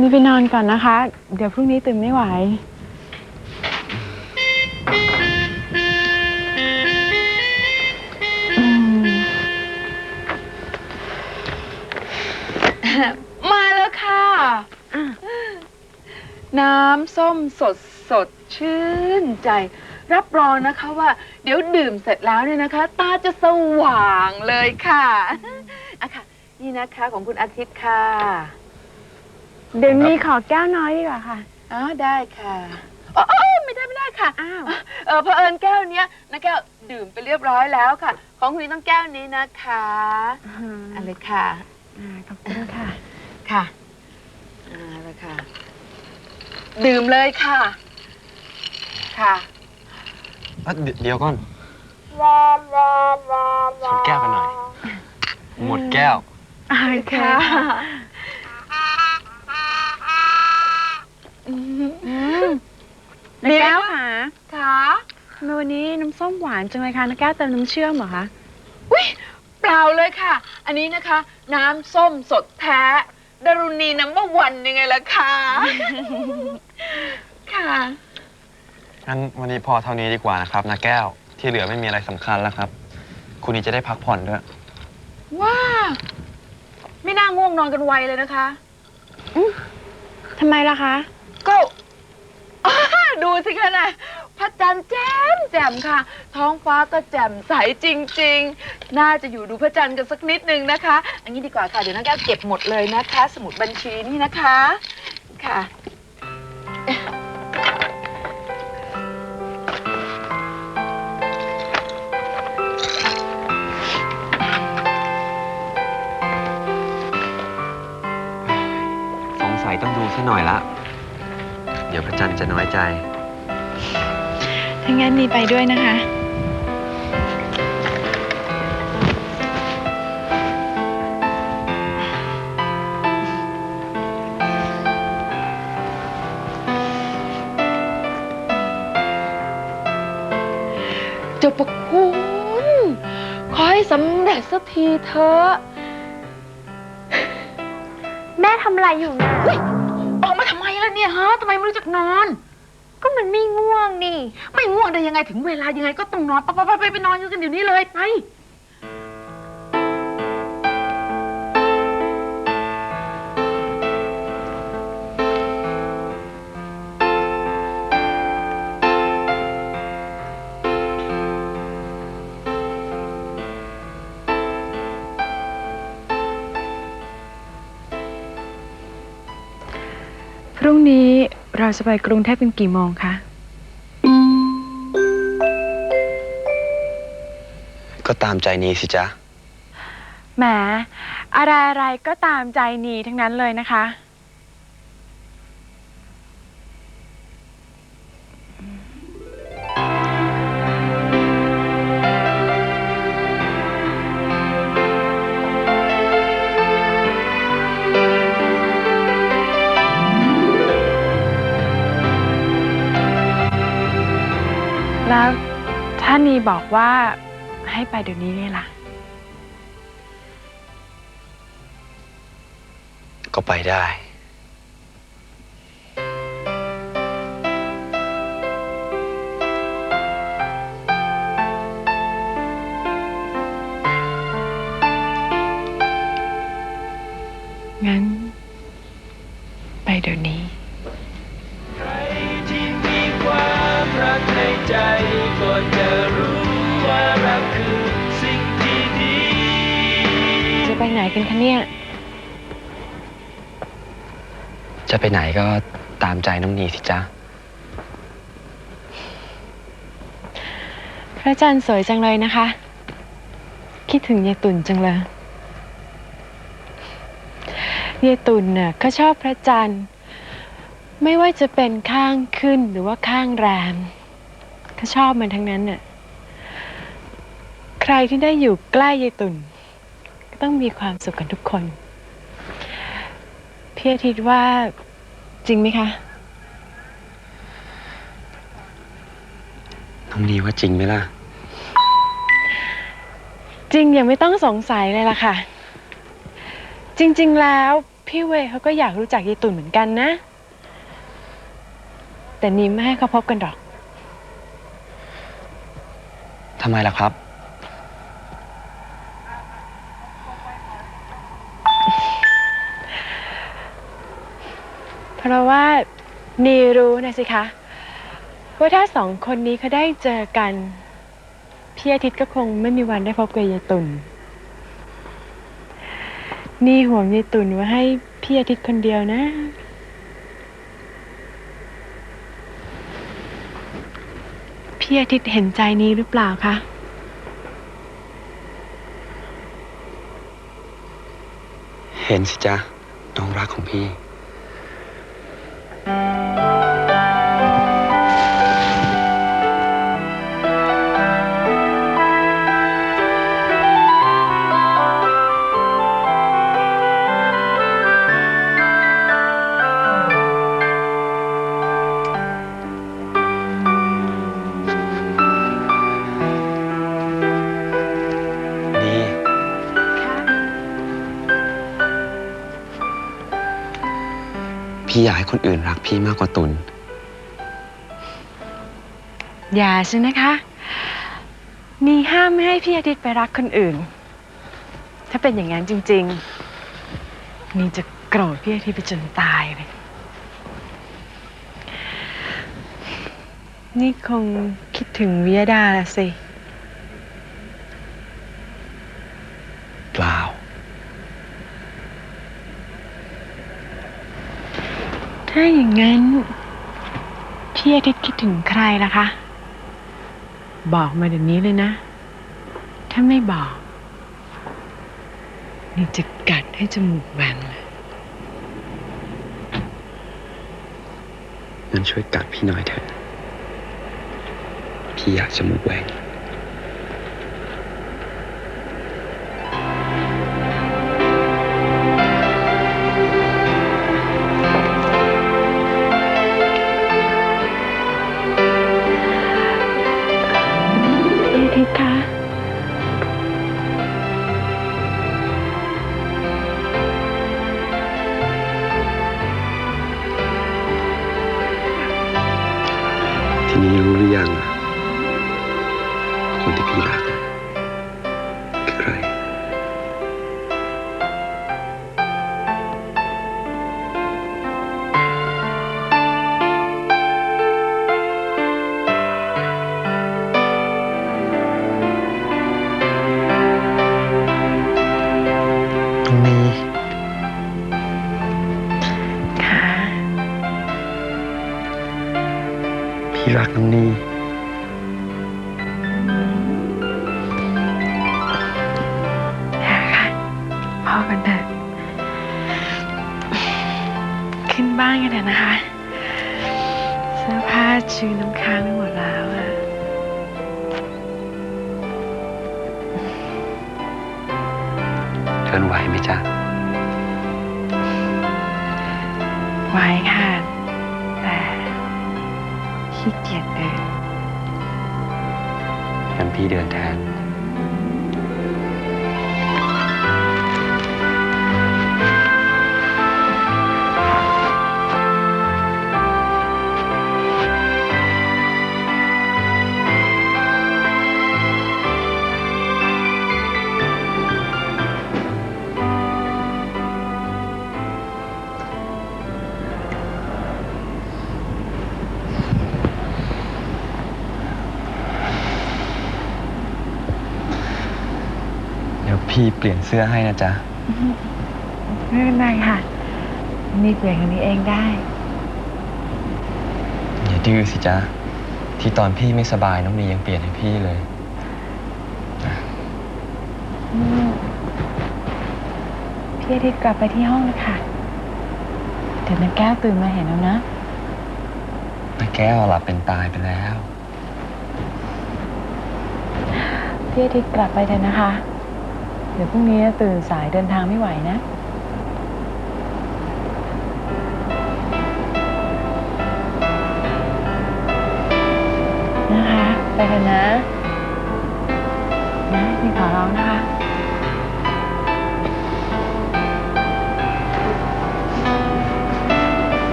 นี่ไปนอนก่อนนะคะ เดี๋ยวพรุ่งนี้ตื่นไม่ไหว มาแล้วค่ะอะ น้ำส้มสดสดชื่นใจ รับรองนะคะว่า เดี๋ยวดื่มเสร็จแล้วเนี่ยนะคะ ตาจะสว่างเลยค่ะอะค่ะ นี่นะคะของคุณอาทิตย์ค่ะ เดี๋ยวนี้ขอแก้วน้อยดีกว่าค่ะ อ๋อได้ค่ะอ๋ออ๋อไม่ได้ไม่ได้ค่ะ อ้าว เออเผอิญแก้วเนี้ยนะแก้วดื่มไปเรียบร้อยแล้วค่ะ ของคุณนี่ต้องแก้วนี้นะคะเอะไรค่ะ อ่าขอบคุณค่ะ ค่ะอ่าแล้วค่ะ ดื่มเลยค่ะ ค่ะ เอ้ยเดี๋ยวเดี๋ยวก่อนชนแก้วกันหน่อย หมดแก้วโอเคค่ะ อืมอืมนักแก้วค่ะค่ะทำไมวันนี้น้ำส้มหวานจังเลยคะนักแก้วเติมน้ำเชื่อมเหรอคะ อุ้ยเปล่าเลยค่ะ อันนี้นะคะ น้ำส้มสดแท้ดารุณีน้ำว่าวันยังไงล่ะคะค่ะงั้นวันนี้พอเท่านี้ดีกว่านะครับนาแก้วที่เหลือไม่มีอะไรสำคัญแล้วครับ คุณนี่จะได้พักผ่อนด้วย ว้าไม่น่าง่วงนอนกันไวเลยนะคะทำไมล่ะคะ ก็อ้าดูสิคะนะพระจันทร์แจ่มแจ่มค่ะ ท้องฟ้าก็แจ่มใสจริง ๆ น่าจะอยู่ดูพระจันทร์กันสักนิดนึงนะคะ อันนี้ดีกว่าค่ะ เดี๋ยวน้องแก้วเก็บหมดเลยนะคะ สมุดบัญชีนี่นะคะ ค่ะ สงสัยต้องดูซะหน่อยละ ดี๋ยวพระจันทร์จะน้อยใจ ถ้างั้นมีไปด้วยนะคะ เจ้าประคุณขอให้สำเร็จสักทีเถอะ แม่ทำอะไรอยู่นะออกมา ทำไมล่ะฮะทำไมไม่รู้จักนอน ก็มันไม่ง่วงนี่ ไม่ง่วงได้ยังไงถึงเวลายังไงก็ต้องนอนไปไปไปไปนอนกันเดี๋ยวนี้เลยไป รุ่งนี้เราจะไปกรุงเทพเป็นกี่โมงคะ ก็ตามใจนี้สิจ๊ะ แหม อะไรอะไรๆก็ตามใจนีทั้งนั้นเลยนะคะ นีบอกว่าให้ไปเดี๋ยวนี้นี่ล่ะ ก็ไปได้ จะไปไหนก็ตามใจน้องนีสิจ๊ะ พระจันทร์สวยจังเลยนะคะ คิดถึงยายตุ่นจังเลยยายตุ่นน่ะเขาชอบพระจันทร์ ไม่ว่าจะเป็นข้างขึ้นหรือว่าข้างแรมเขาชอบมันทั้งนั้นน่ะ ใครที่ได้อยู่ใกล้ยายตุ่น ก็ต้องมีความสุขกันทุกคน พี่อาทิตย์ว่าจริงไหมคะ น้องนีว่าจริงไหมล่ะ จริงยังไม่ต้องสงสัยเลยล่ะค่ะ จริง ๆ แล้วพี่เวย์เขาก็อยากรู้จักยายตุ่นเหมือนกันนะ แต่นีไม่ให้เขาพบกันหรอก ทำไมล่ะครับ เพราะว่านีรู้นะสิคะว่าถ้าสองคนนี้เขาได้เจอกัน พี่อาทิตย์ก็คงไม่มีวันได้พบกับยายตุนนี่ห่วงยายตุนไว่าให้พี่อาทิตย์คนเดียวนะ พี่อาทิตย์เห็นใจนี้หรือเปล่าคะเห็นสิจ๊ะน้องรักของพี่ ดี คนอื่นรักพี่มากกว่าตุนอย่าใช่นะคะ นี่ห้ามไม่ให้พี่อาทิตย์ไปรักคนอื่น ถ้าเป็นอย่างนั้นจริง ๆ นี่จะโกรธพี่อาทิตย์ไปจนตายเลย นี่คงคิดถึงวิยดาละสิ เปล่า ถ้าอย่างนั้น พี่อาทิตย์คิดถึงใครล่ะคะ บอกมาเดี๋ยวนี้เลยนะ ถ้าไม่บอก นี่จะกัดให้จมูกแหว่งเลยงั้นช่วยกัดพี่หน่อยเถอะ พี่อยากจมูกแหวง รู้หรือยัง คนที่พี่รัก รักน้องนี่ค่ะค่ะพอกันเถอะขึ้นบ้านกันเถอะนะคะเสื้อผ้าชื้นน้ำค้างไปหมดแล้วอะเดินไหวไหมจ๊ะไว้ค่ะแต่ ขี้เกียจเดินงั้นพี่เดินแทน ลี่ยนเสื้อให้นะจ๊ะ ไม่เป็นไรค่ะ นี่เปลี่ยนคนนี้เองได้ อย่าดื้อสิจ๊ะ ที่ตอนพี่ไม่สบายน้องมียังเปลี่ยนให้พี่เลยพี่อาทิตย์กลับไปที่ห้องเลยค่ะเดี๋ยวนักแก้วตื่นมาเห็นแล้วนะแม่แก้วหลับเป็นตายไปแล้ว พี่อาทิตย์กลับไปเถอะนะคะ เดี๋ยวพรุ่งนี้ตื่นสายเดินทางไม่ไหวนะ นะคะ ไปเถอะนนะ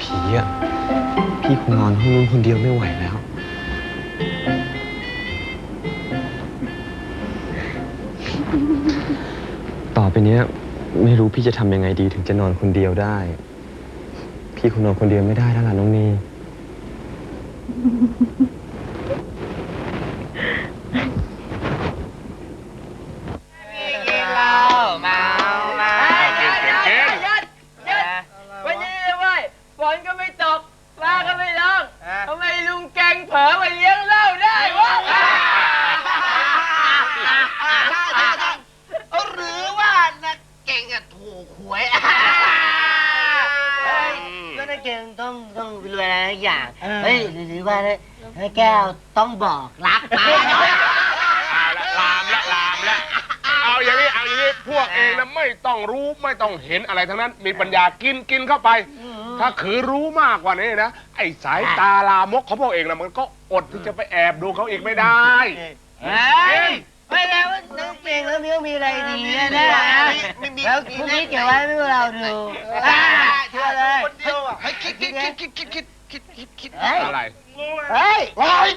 ผีอะ พี่คงนอนห้องนู้นคนเดียวไม่ไหวแล้ว ต่อไปเนี้ย ไม่รู้พี่จะทำยังไงดีถึงจะนอนคนเดียวได้ พี่คงนอนคนเดียวไม่ได้แล้วล่ะน้องนี สักอย่างเฮ้ยหรือว่านักแก้วต้องบอกรักไปเอาละลามละลามละเอาอย่างนี้เอาอย่างนี้พวกเองนะไม่ต้องรู้ไม่ต้องเห็นอะไรทั้งนั้น มีปัญญากินกินเข้าไป ถ้าขือรู้มากกว่านี้นะไอ้สายตาลามกของพวกเองนะมันก็อดที่จะไปแอบดูเขาอีกไม่ได้ เฮ้ยไม่แล้วนักเก่งแล้วมีมีอะไรดีแน่ๆแล้วพรุ่งนี้เก็บไว้ให้พวกเราดูเชื่อเลย คนเดียวอะให้คิดคิดคิดคิดคิดคิด คิดคิดคิดเฮ้ย อะไร เฮ้ยโอ้ย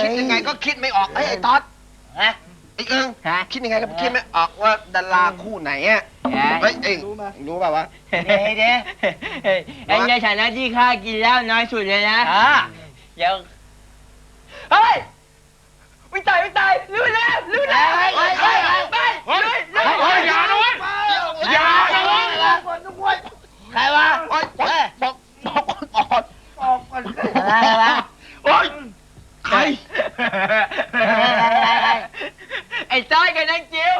คิดยังไงก็คิดไม่ออกไอ้ยไอ้ต๊อดฮะ ไอ้เอิงฮะ คิดยังไงก็คิดไม่ออกว่าดาราคู่ไหนอะเฮ้ยเอ็งรู้ป่าววะเดี๋ยวเดี๋ยวเอ็งในฐานะที่ข้ากินเหล้าน้อยสุดเลยนะเดี๋ยวเฮ้ยไม่ตายไม่ตายรู้แล้วรู้แล้วเฮ้ยเฮ้ยเฮ้ยเฮ้ยไปเฮ้ยเฮ้ยเฮ้ยอย่านะเว้ยอย่านะเว้ยใครวะโอ้ยบอกบอกบอก คนอ่อนบอกคนอะไรวะโอ้ยใครไอ้จ้อยกับนางจิ๋ว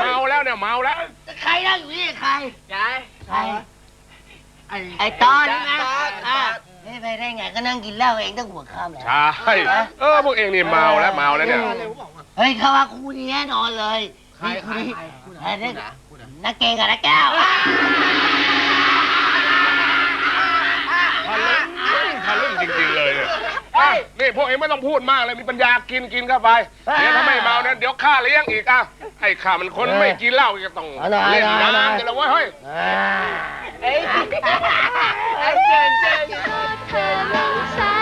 เมาแล้วเนี่ยเมาแล้วใครนั่งอยู่นี่ใคร ยายใคร ไอ้ตอนนี่นะอะไม่ไปได้ไงก็นั่งกินเหล้าเองตั้งหัวค่ำแล้ว ใช่เออพวกเองนี่เมาแล้วเมาแล้วเนี่ย เฮ้ยเขาว่าคู่นี้แน่นอนเลย ใครใครใครนักเกงกับนักแก้วทะลึ่งทะลึ่งจริงๆเลยเนี่ยอะนี่พวกเองไม่ต้องพูดมากเลยมีปัญญากินกินเข้าไปเดี๋ยวถ้าไม่เมาเนี่ยเดี๋ยวข้าเลี้ยงอีกอะไอ้ข้ามันคนไม่กินเหล้าก็ต้องเล่นน้ำกันแล้วเว้ยเฮ้ยไอ้ไอ้เจนเจนเธอลงสา